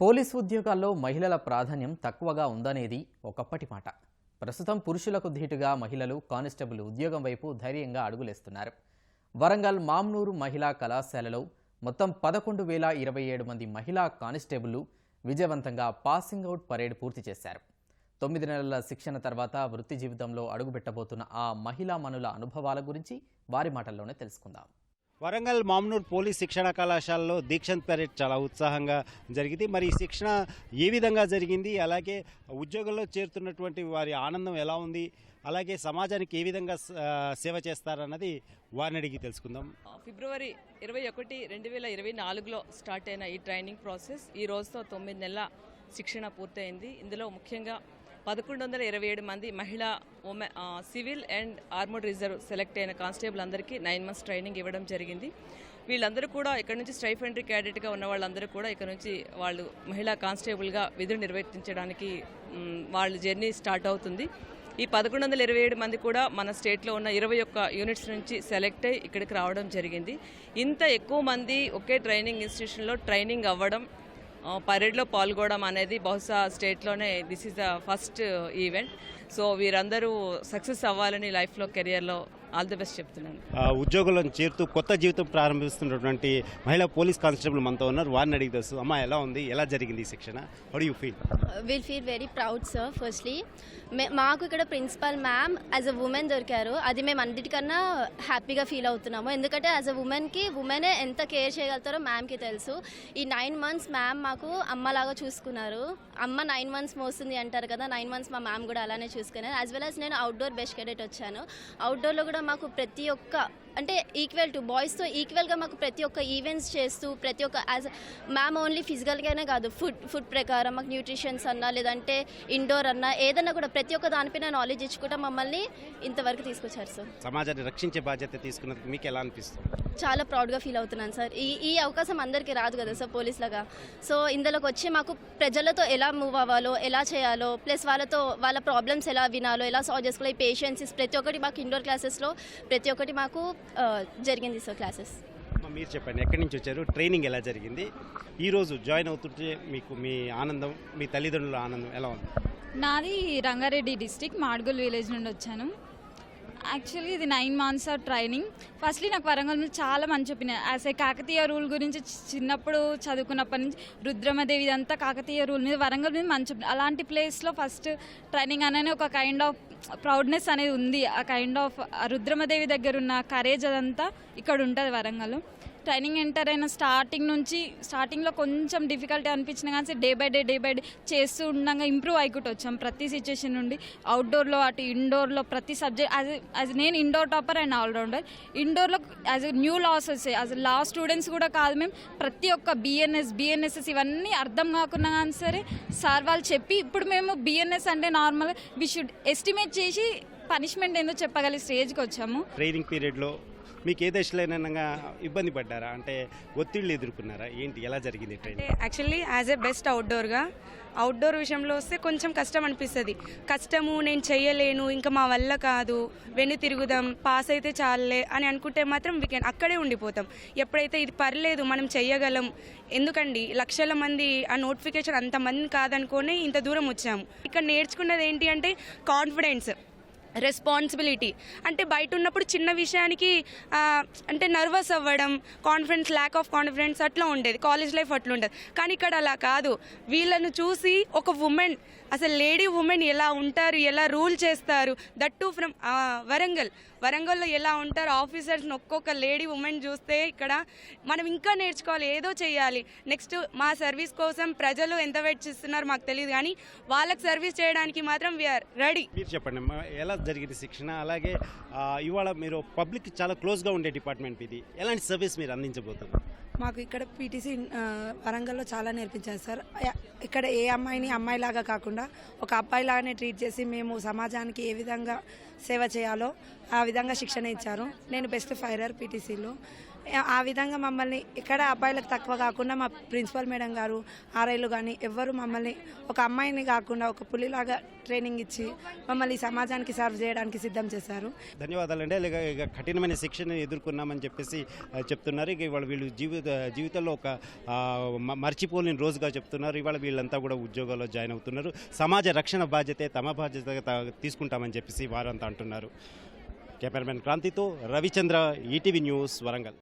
Police ఉద్యోగాల్లో మహిళల ప్రాధాన్యం తక్కువగా ఉందనేది ఒకప్పటి మాట. ప్రస్తుతం పురుషులకు ధీటుగా మహిళలు కానిస్టేబుల్ ఉద్యోగం వైపు ధైర్యంగా అడుగులేస్తున్నారు. వరంగల్ మామ్నూరు మహిళా కళాశాలలో మొత్తం పదకొండు వేల ఇరవై ఏడు మంది మహిళా కానిస్టేబుళ్ళు విజయవంతంగా పాసింగ్ అవుట్ పరేడ్ పూర్తి చేశారు. తొమ్మిది నెలల శిక్షణ తర్వాత వృత్తి జీవితంలో అడుగుపెట్టబోతున్న ఆ మహిళా మనుల అనుభవాల గురించి వారి మాటల్లోనే తెలుసుకుందాం. వరంగల్ మామ్నూర్ పోలీస్ శిక్షణ కళాశాలలో దీక్షంత్ పరేడ్ చాలా ఉత్సాహంగా జరిగింది. మరి ఈ శిక్షణ ఏ విధంగా జరిగింది? అలాగే ఉద్యోగంలో చేరుతున్నటువంటి వారి ఆనందం ఎలా ఉంది? అలాగే సమాజానికి ఏ విధంగా సేవ చేస్తారన్నది వారిని అడిగి తెలుసుకుందాం. ఫిబ్రవరి ఇరవై ఒకటి రెండు వేల ఇరవై నాలుగులో స్టార్ట్ అయిన ఈ ట్రైనింగ్ ప్రాసెస్ ఈ రోజుతో తొమ్మిది నెలల శిక్షణ పూర్తయింది. ఇందులో ముఖ్యంగా పదకొండు వందల ఇరవై ఏడు మంది మహిళా women civil and armed reserve select అయిన కానిస్టేబుల్ అందరికీ నైన్ మంత్స్ ట్రైనింగ్ ఇవ్వడం జరిగింది. వీళ్ళందరూ కూడా ఇక్కడ నుంచి స్ట్రైఫెండరీ క్యాడెట్గా ఉన్న వాళ్ళందరూ కూడా ఇక్కడ నుంచి వాళ్ళు మహిళా కానిస్టేబుల్గా విధులు నిర్వర్తించడానికి వాళ్ళ జర్నీ స్టార్ట్ అవుతుంది. ఈ పదకొండు వందల ఇరవై ఏడు మంది కూడా మన స్టేట్లో ఉన్న ఇరవై ఒక్క యూనిట్స్ నుంచి సెలెక్ట్ అయ్యి ఇక్కడికి రావడం జరిగింది. ఇంత ఎక్కువ మంది ఒకే ట్రైనింగ్ ఇన్స్టిట్యూషన్లో ట్రైనింగ్ అవ్వడం పరేడ్లో పాల్గొనడం అనేది బహుశా స్టేట్లోనే this is the first uh, event. So వీరందరూ సక్సెస్ అవ్వాలని లైఫ్లో కెరియర్లో ఆల్ ది బెస్ట్ చెప్తున్నాను ఆ, ఉద్యోగంలో చేరుతూ కొత్త జీవితం ప్రారంభిస్తున్నటువంటి మహిళా పోలీస్ కానిస్టేబుల్ మనతో ఉన్నారు. వారిని అడిగి తెలుసు అమ్మ ఎలా ఉంది? ఎలా జరిగింది ఈ శిక్షణ? How you feel will feel very proud sir firstly మాకు ఇక్కడ principal ma'am as a women దొరికారు. అది మేము అన్నిటికన్నా హ్యాపీగా ఫీల్ అవుతున్నాము. ఎందుకంటే యాజ్ అ ఉమెన్కి ఉమెనే ఎంత కేర్ చేయగలుగుతారో మ్యామ్కి తెలుసు. ఈ నైన్ మంత్స్ మ్యామ్ మాకు అమ్మలాగా చూసుకున్నారు. అమ్మ నైన్ మంత్స్ మోస్తుంది అంటారు కదా నైన్ మంత్స్ మా మ్యామ్ కూడా అలానే చూసుకున్నారు. యాజ్ వెల్ యాజ్ నేను అవుట్డోర్ బెస్ట్ కెడెట్ వచ్చాను. అవుట్డోర్లో కూడా మాకు ప్రతి ఒక్క అంటే ఈక్వల్ టు బాయ్స్తో ఈక్వల్గా మాకు ప్రతి ఒక్క ఈవెంట్స్ చేస్తూ ప్రతి ఒక్క యాజ్ మ్యామ్ ఓన్లీ ఫిజికల్గానే కాదు ఫుడ్ ఫుడ్ ప్రకారం మాకు న్యూట్రిషన్స్ అన్నా లేదంటే ఇండోర్ అన్నా ఏదన్నా కూడా ప్రతి ఒక్క దానిపైన నాలెడ్జ్ ఇచ్చుకుంటా మమ్మల్ని ఇంతవరకు తీసుకొచ్చారు సార్ సమాజాన్ని రక్షించే బాధ్యత తీసుకున్నందుకు మీకు ఎలా అనిపిస్తుంది? చాలా ప్రౌడ్గా ఫీల్ అవుతున్నాను సార్ ఈ ఈ అవకాశం అందరికీ రాదు కదా సార్ పోలీస్ లాగా. సో ఇందులోకి వచ్చి మాకు ప్రజలతో ఎలా మూవ్ అవ్వాలో ఎలా చేయాలో ప్లస్ వాళ్ళతో వాళ్ళ ప్రాబ్లమ్స్ ఎలా వినాలో ఎలా సాల్వ్ చేసుకోవాలి పేషెన్సీస్ ప్రతి ఒక్కటి మాకు ఇండోర్ క్లాసెస్లో ప్రతి ఒక్కటి మాకు జరిగింది సార్ క్లాసెస్. మీరు చెప్పండి ఎక్కడి నుంచి వచ్చారు? ట్రైనింగ్ ఎలా జరిగింది? ఈరోజు జాయిన్ అవుతుంటే మీకు మీ ఆనందం మీ తల్లిదండ్రుల ఆనందం ఎలా ఉంది? నాది రంగారెడ్డి డిస్టిక్ మాడ్గుల్ విలేజ్ నుండి వచ్చాను. యాక్చువల్లీ ఇది nine months of training firstly నాకు వరంగల్ మీద చాలా మంచి opinion as a Kakatiya rule గురించి చి- చిన్నప్పుడు చదువుకున్నప్పటి నుంచి రుద్రమదేవి ఇదంతా కాకతీయ రూల్ మీద వరంగల్ మీద మంచి అలాంటి ప్లేస్లో ఫస్ట్ ట్రైనింగ్ అనేది ఒక కైండ్ ఆఫ్ ప్రౌడ్నెస్ అనేది ఉంది. ఆ కైండ్ ఆఫ్ రుద్రమదేవి దగ్గర ఉన్న కరేజ్ అదంతా ఇక్కడ ఉంటుంది వరంగల్ ట్రైనింగ్ ఎంటర్ అయిన స్టార్టింగ్ నుంచి స్టార్టింగ్లో కొంచెం డిఫికల్టీ అనిపించిన కానీ day by day day by day చేస్తూ ఉండగా ఇంప్రూవ్ అయికుంటూ వచ్చాం ప్రతి సిచ్యుయేషన్ నుండి. అవుట్డోర్లో అటు ఇండోర్లో ప్రతి సబ్జెక్ట్ యాజ్ యాజ్ నేను ఇండోర్ టాపర్ అండ్ ఆల్రౌండర్ ఇండోర్లో యాజ్ న్యూ లాస్ వచ్చాయి యాజ్ లా స్టూడెంట్స్ కూడా కాదు మేము ప్రతి ఒక్క బిఎన్ఎస్ బిఎన్ఎస్ఎస్ ఇవన్నీ అర్థం కాకున్నా కానీ సరే సార్ వాళ్ళు చెప్పి ఇప్పుడు మేము బిఎన్ఎస్ అంటే నార్మల్ వి షుడ్ ఎస్టిమేట్ చేసి పనిష్మెంట్ ఏందో చెప్పగలిగే స్టేజ్కి వచ్చాము. ట్రైనింగ్ పీరియడ్లో మీకు ఏ దశలోనైనా ఇబ్బంది పడ్డారా? అంటే ఒత్తిళ్ళు ఎదుర్కొన్నారా? ఏంటి? ఎలా జరిగింది యాక్చువల్లీ యాజ్ ఎ బెస్ట్ అవుట్డోర్గా అవుట్డోర్ విషయంలో వస్తే కొంచెం కష్టం అనిపిస్తుంది. కష్టము నేను చెయ్యలేను ఇంకా మా వల్ల కాదు వెను తిరుగుదాం పాస్ అయితే చాలే అని అనుకుంటే మాత్రం వీకెండ్ అక్కడే ఉండిపోతాం. ఎప్పుడైతే ఇది పర్లేదు మనం చెయ్యగలం. ఎందుకండి? లక్షల మంది ఆ నోటిఫికేషన్ అంతమంది కాదనుకొని ఇంత దూరం వచ్చాము. ఇక్కడ నేర్చుకున్నది ఏంటి అంటే కాన్ఫిడెన్స్ రెస్పాన్సిబిలిటీ. అంటే బయట ఉన్నప్పుడు చిన్న విషయానికి అంటే నర్వస్ అవ్వడం కాన్ఫిడెన్స్ ల్యాక్ ఆఫ్ కాన్ఫిడెన్స్ అట్లా ఉండేది. కాలేజ్ లైఫ్ అట్లా ఉండేది కానీ ఇక్కడ అలా కాదు. వీళ్ళను చూసి ఒక ఉమెన్ అసలు లేడీ ఉమెన్ ఎలా ఉంటారు ఎలా రూల్ చేస్తారు దట్ టు ఫ్రమ్ వరంగల్. వరంగల్లో ఎలా ఉంటారు ఆఫీసర్స్ని ఒక్కొక్క లేడీ ఉమెన్ చూస్తే ఇక్కడ మనం ఇంకా నేర్చుకోవాలి ఏదో చేయాలి. నెక్స్ట్ మా సర్వీస్ కోసం ప్రజలు ఎంత వెయిట్ చేస్తున్నారు మాకు తెలియదు కానీ వాళ్ళకి సర్వీస్ చేయడానికి మాత్రం వీఆర్ రెడీ మీరు చెప్పండి ఎలా జరిగింది శిక్షణ? అలాగే ఇవాళ మీరు పబ్లిక్ చాలా క్లోజ్గా ఉండే డిపార్ట్మెంట్ ఇది. ఎలాంటి సర్వీస్ మీరు అందించబోతున్నారు? మాకు ఇక్కడ పీటీసీ వరంగల్లో చాలా నేర్పించారు సార్. ఇక్కడ ఏ అమ్మాయిని అమ్మాయిలాగా కాకుండా ఒక అబ్బాయిలాగానే ట్రీట్ చేసి మేము సమాజానికి ఏ విధంగా సేవ చేయాలో ఆ విధంగా శిక్షణ ఇచ్చారు. నేను బెస్ట్ ఫైరర్ పీటీసీలో. ఆ విధంగా మమ్మల్ని ఇక్కడ అబ్బాయిలకు తక్కువ కాకుండా మా ప్రిన్సిపల్ మేడం గారు ఆర్ఐలు కానీ ఎవ్వరు మమ్మల్ని ఒక అమ్మాయిని కాకుండా ఒక పులిలాగా ట్రైనింగ్ ఇచ్చి మమ్మల్ని సమాజానికి సర్వ్ చేయడానికి సిద్ధం చేశారు. ధన్యవాదాలండి. ఇక కఠినమైన శిక్షణ ఎదుర్కొన్నామని చెప్పేసి చెప్తున్నారు. ఇక ఇవాళ వీళ్ళు జీవిత జీవితంలో ఒక మర్చిపోలేని రోజుగా చెప్తున్నారు. ఇవాళ వీళ్ళంతా కూడా ఉద్యోగాల్లో జాయిన్ అవుతున్నారు. సమాజ రక్షణ బాధ్యతే తమ బాధ్యతగా తీసుకుంటామని చెప్పేసి వారంతా అంటున్నారు. కెమెరామెన్ క్రాంతితో రవిచంద్ర ఈటీవీ న్యూస్ వరంగల్.